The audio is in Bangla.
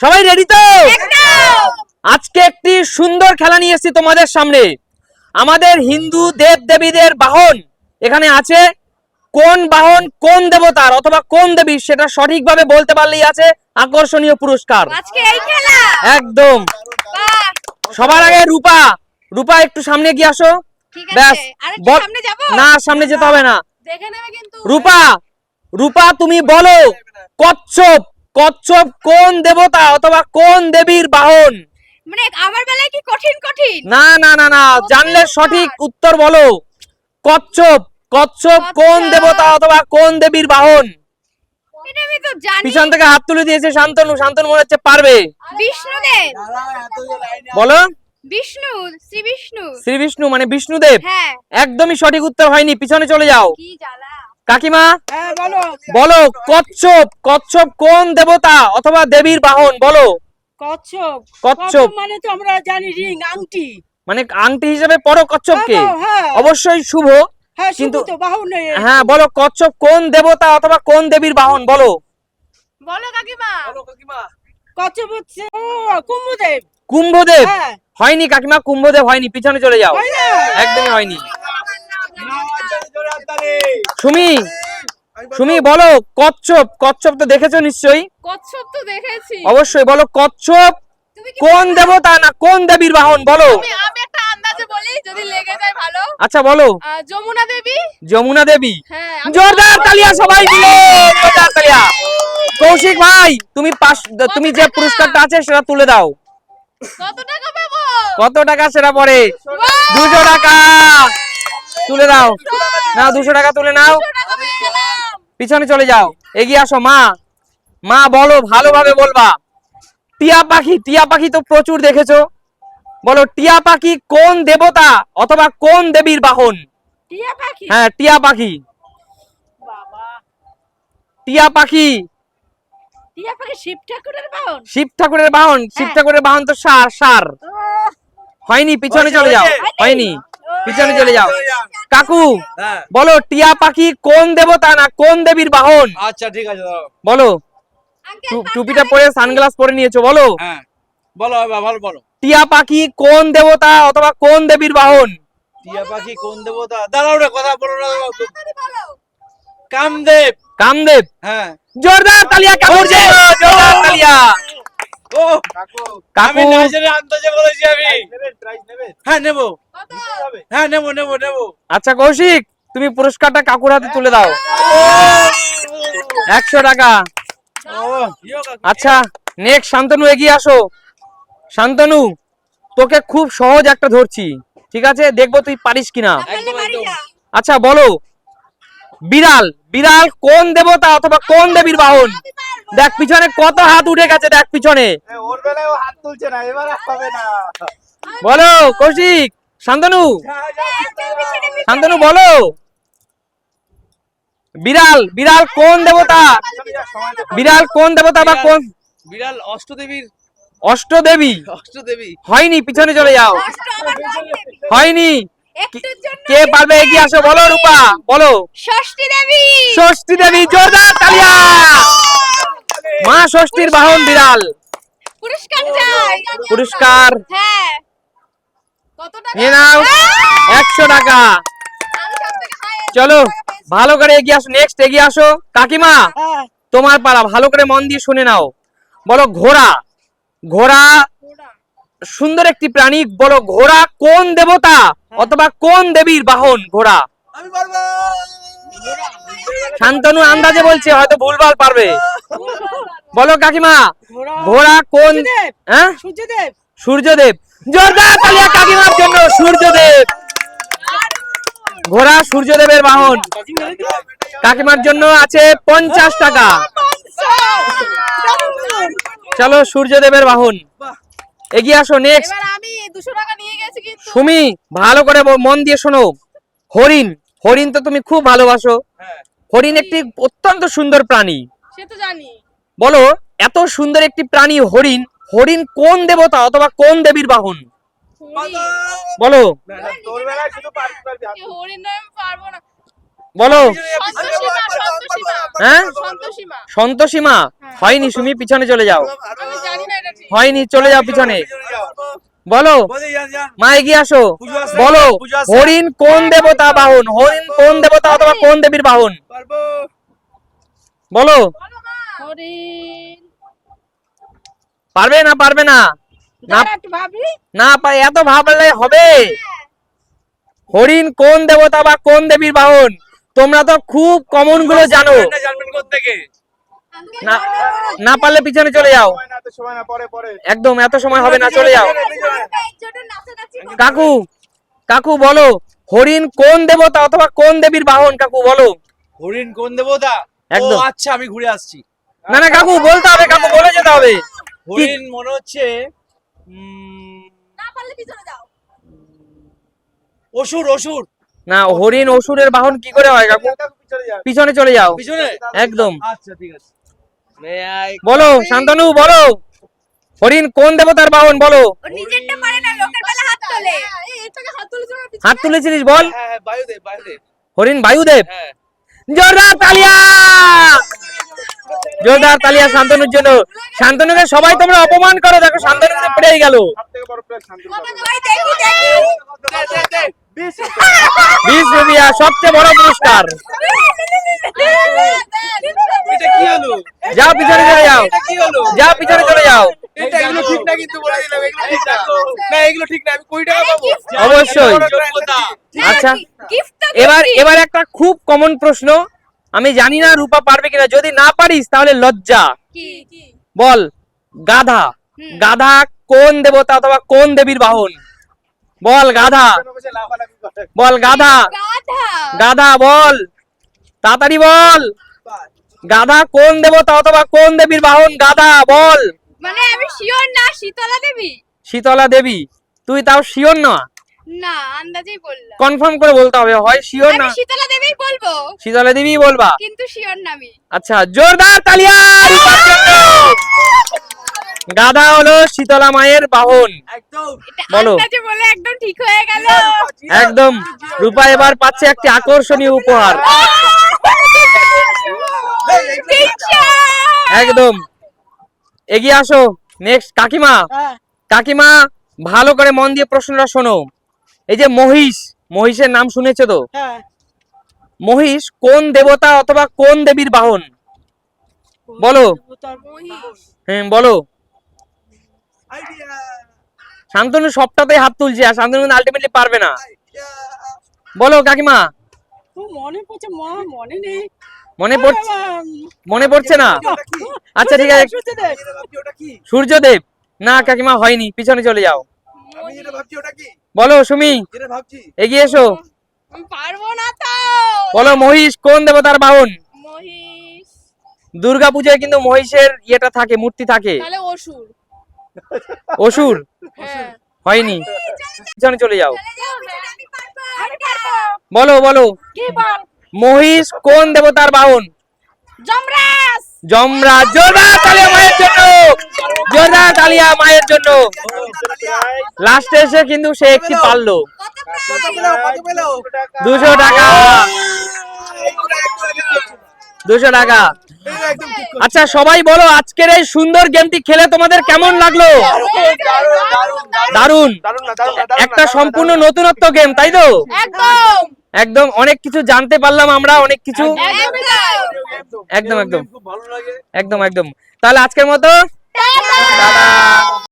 সবাই রেডি তো? আজকে একটি সুন্দর খেলা নিয়ে এসেছি তোমাদের সামনে। আমাদের হিন্দু দেব দেবীদের বাহন এখানে আছে। কোন বাহন কোন দেবতার অথবা কোন দেবী সেটা সঠিকভাবে বলতে পারলেই আছে আকর্ষণীয় পুরস্কার। একদম। সবার আগে রূপা রূপা একটু সামনে গিয়ে আসো। ব্যাস। না সামনে যেতে হবে না। রূপা রূপা তুমি বলো কচ্ছপ কচ্ছপ কোন দেবতা অথবা কোন দেবীর বাহন? মানে আমার বেলায় কি কঠিন কঠিন? না না না না জানলে সঠিক উত্তর বলো। কচ্ছপ কচ্ছপ কোন দেবতা অথবা কোন দেবীর বাহন? পিছন থেকে হাত তুলে দিয়েছে শান্তনু শান্তনু মনে হচ্ছে পারবে। বিষ্ণুদেব। বলো। বিষ্ণু শ্রী বিষ্ণু শ্রী বিষ্ণু মানে বিষ্ণুদেব। হ্যাঁ। একদমই সঠিক উত্তর হয়নি পিছনে চলে যাও। কি জ্বালা। কাকিমা? হ্যাঁ বলো। বলো কচ্ছপ কচ্ছপ কোন দেবতা অথবা দেবীর বাহন? বলো। কচ্ছপ। কচ্ছপ। মানে তো আমরা জানি রিং আংটি। মানে আংটি হিসেবে পড়ো কচ্ছপকে। হ্যাঁ, হ্যাঁ। অবশ্যই শুভ। হ্যাঁ কিন্তু- হ্যাঁ বলো কচ্ছপ কোন দেবতা অথবা কোন দেবীর বাহন? বলো। বলো কাকিমা। কচ্ছপ হচ্ছে কুম্ভদেব। কুম্ভদেব? হ্যাঁ। হয়নি কাকিমা কুম্ভদেব হয়নি পিছনে চলে যাও। একদমই হয়নি। সুমি সুমি বলো কচ্ছপ কচ্ছপ তো দেখেছ নিশ্চয়ই? কচ্ছপ তো দেখেছি। অবশ্যই বলো কচ্ছপ কোন দেবতা না কোন দেবীর বাহন? বলো। আমি আমি একটা আন্দাজে বলি যদি লেগে যায় ভালো। আচ্ছা বলো। যমুনা দেবী? যমুনা দেবী। হ্যাঁ জোরদার তালিয়া সবাই মিলে। জোরদার তালিয়া। কৌশিক ভাই তুমি পাস তুমি যে পুরস্কারটা আছে সেটা তুলে দাও। কত টাকা পাবো? কত টাকা সেটা পড়ে Wow! দুশো টাকা। তুলে দাও না দুশো টাকা তুলে নাও। পিছনে চলে যাও। এগিয়ে আসো মা। মা বলো ভালোভাবে বলবা। টিয়া পাখি টিয়া পাখি তো প্রচুর দেখেছ। বলো টিয়া পাখি কোন দেবতা অথবা কোন দেবীর বাহন? হ্যাঁ টিয়া পাখি। টিয়া পাখি। শিব ঠাকুরের বাহন? শিব ঠাকুরের বাহন। শিব হ্যাঁ। ঠাকুরের বাহন তো সার। সার হয়নি পিছনে চলে যাও। হয়নি। পিছনে চলে যাও। কাকু হ্যাঁ। বলো টিয়া পাখি কোন দেবতা না কোন দেবীর বাহন? আচ্ছা ঠিক আছে বলো। টুপিটা পরে সানগ্লাস পরে নিয়েছো বলো। হ্যাঁ। বলো ভালো বলো। টিয়া পাখি কোন দেবতা অথবা কোন দেবীর বাহন? টিয়া পাখি কোন দেবতা? দাঁড়াও রে কথা বলো না দাঁড়াও। কামদেব। কামদেব? হ্যাঁ। জোরদার তালিয়া কাকুর জন্য জোরদার তালিয়া। ও কাকু। আমি নাজের আন্দাজে বলেছি আমি। হ্যাঁ নেব। হ্যাঁ নেব নেব নেব। আচ্ছা কৌশিক তুমি পুরস্কারটা কাকুর হাতে তুলে দাও। একশো টাকা। আচ্ছা নেক্সট শান্তনু এগিয়ে আসো। শান্তনু তোকে খুব সহজ একটা ধরছি ঠিক আছে? দেখব তুই পারিস কিনা। আচ্ছা বলো। বিড়াল বিড়াল কোন দেবতা অথবা কোন দেবীর বাহন? দেখ পিছনে কত হাত উঠে গেছে দেখ পিছনে। ওর বেলায় ও হাত তুলছে না এবার আর হবে না। বলো কৌশিক। শান্তনু! শান্তনু বলো! বিড়াল বিড়াল কোন দেবতা? বিড়াল কোন দেবতা বা কোন বিড়াল অষ্টদেবীর অষ্টদেবী। অষ্টদেবী। হয়নি পিছনে চলে যাও। হয়নি। কে পারবে এগিয়ে আসো? বলো রূপা বলো। ষষ্ঠী দেবী ষষ্ঠী দেবী জোরদার তালিয়া! মা ষষ্ঠীর বাহন বিড়াল। পুরস্কার চাই। পুরস্কার। হ্যাঁ। নিয়ে নাও! একশো টাকা। আমি সব থেকে high চলো। ভালো করে এগিয়ে আসো নেক্সট এগিয়ে আসো। কাকিমা হ্যাঁ। তোমার পালা ভালো করে মন দিয়ে শুনে নাও। বলো ঘোড়া ঘোড়া সুন্দর একটি প্রাণী বলো ঘোড়া কোন দেবতা অথবা কোন দেবীর বাহন ঘোড়া? শান্তনু আন্দাজে বলছে হয়তো ভুলভাল পারবে। বলো কাকিমা ঘোড়া। ঘোড়া কোন হ্যাঁ? সূর্যদেব। সূর্যদেব। জোরদার তালিয়া কাকিমার জন্য সূর্যদেব। ঘোড়া সূর্যদেবের বাহন। কাকিমার জন্য আছে পঞ্চাশ টাকা। চলো সূর্যদেবের বাহন। এগিয়ে আসো নেক্সট সুমি ভালো করে মন দিয়ে শোনো। হরিণ হরিণ তো তুমি খুব ভালোবাসো। হরিণ একটি অত্যন্ত সুন্দর প্রাণী। বলো এত সুন্দর একটি প্রাণী হরিণ হরিণ কোন দেবতা অথবা কোন দেবীর বাহন? বলো। বলো। হ্যাঁ? সন্তোষীমা। হয়নি, সুমি, পিছনে চলে যাও। হয়নি, চলে যাও পিছনে। বলো। মা, এগিয়ে আসো। বলো, হরিণ কোন দেবতা বাহন? হরিণ কোন দেবতা অথবা কোন দেবীর বাহন? বলো। হরিণ। পারবে না পারবে না? না এত ভাবলে হবে? হরিণ কোন দেবতা বা কোন দেবীর বাহন? তোমরা তো খুব কমনগুলো জানো? না না পারলে পিছনে চলে যাও। একদম এত সময় হবে না চলে যাও। কাকু কাকু বলো হরিণ কোন দেবতা অথবা কোন দেবীর বাহন? কাকু বলো। হরিণ কোন দেবতা? একদম। আচ্ছা আমি ঘুরে আসছি। না না কাকু বলতে হবে কাকু বলে যেতে হবে। হরিণ মনে হচ্ছে উম, অসুর অসুর। না হরিণ অসুরের বাহন কি করে হয় কাকু? পিছনে চলে যাও। পিছনে? একদম। আচ্ছা ঠিক আছে। বলো শান্তনু বলো। হরিণ কোন দেবতার বাহন বলো? নিজেরটা পারে না লোকের বেলা হাত তোলে। এটাকে হাত তুলে জন্য হাত তুলেছিলিস বল। হ্যাঁ হ্যাঁ বায়ুদেব বায়ুদেব। হরিণ বায়ুদেব। হ্যাঁ। জোরদার তালিয়া! জোরদার তালিয়া, শান্তনুর জন্য। শান্তনুকে সবাই তোমরা অপমান করো, দেখো শান্তনু কিন্তু পেরেই গেল। বিশ রুপিয়া সবচেয়ে বড় পুরস্কার। যাও পিছনে চলে যাও। যাও পিছনে চলে যাও। অবশ্যই। আচ্ছা এবার এবার একটা খুব কমন প্রশ্ন। আমি জানি না রূপা পারবে কিনা যদি না পারিস তাহলে লজ্জা। বল গাধা। গাধা কোন দেবতা অথবা কোন দেবীর বাহন? বল গাধা। বল গাধা। গাধা। গাধা বল। তাড়াতাড়ি বল। গাধা কোন দেবতা অথবা কোন দেবীর বাহন? গাধা বল। মানে আমি শিওর না শীতলা দেবী? শীতলা দেবী। তুই তাও শিওর না? না আন্দাজেই বললাম। কনফার্ম করে বলতে হবে হয় শিওর আমি না? শীতলা দেবীই বলব। শীতলা দেবী বলবা? কিন্তু শিওর না আমি। আচ্ছা জোরদার তালিয়া গাধা হলো শীতলা মায়ের বাহন। বলো। বলে একদম ঠিক হয়ে গেল। একদম। রূপা এবার পাচ্ছে একটি আকর্ষণীয় উপহার। একদম। এগিয়ে আসো। নেক্সট কাকিমা। হ্যাঁ। কাকিমা ভালো করে মন দিয়ে প্রশ্নটা শোনো। এই যে মহিষ মহিষের নাম শুনেছো তো? হ্যাঁ। মহিষ কোন দেবতা অথবা কোন দেবীর বাহন? বলো। হ্যাঁ বলো। শান্তনু সবটাতে হাত তুলছে আর শান্তনু আলটিমেটলি পারবে না। বলো কাকিমা। মনে পড়ছে মনে নেই। মনে পড়ছে মনে পড়ছে না। আচ্ছা ঠিক আছে। সূর্যদেব, সূর্যদেব। না কাকিমা হয়নি। পিছনে চলে যাও। আমি যেটা ভাবছি ওটা কি? বলো সুমি। এগিয়ে এসো। পারব না তো। বলো মহিষ কোন দেবতার বাহন? মহিষ। দুর্গা পূজায় কিন্তু মহিষের ইয়েটা থাকে মূর্তি থাকে। তাহলে অসুর। অসুর? হ্যাঁ। হয়নি। পিছনে চলে যাও। বলো বলো। মহিষ কোন দেবতার বাহন? যমরাজ। যমরাজ জোরদার তালিয়া মায়ের জন্য জোরদার তালিয়া মায়ের জন্য। লাস্টে এসে কিন্তু সে একটি পারল। দুশো টাকা। দুশো টাকা। আচ্ছা সবাই বলো আজকের এই সুন্দর গেমটি খেলে তোমাদের কেমন লাগল? দারুণ একটা সম্পূর্ণ নতুনত্ব গেম তাই তো? একদম। একদম অনেক কিছু জানতে পারলাম আমরা অনেক কিছু। একদম। একদম একদম। খুব ভালো লাগে। একদম একদম। তাহলে আজকের মতো Tchau!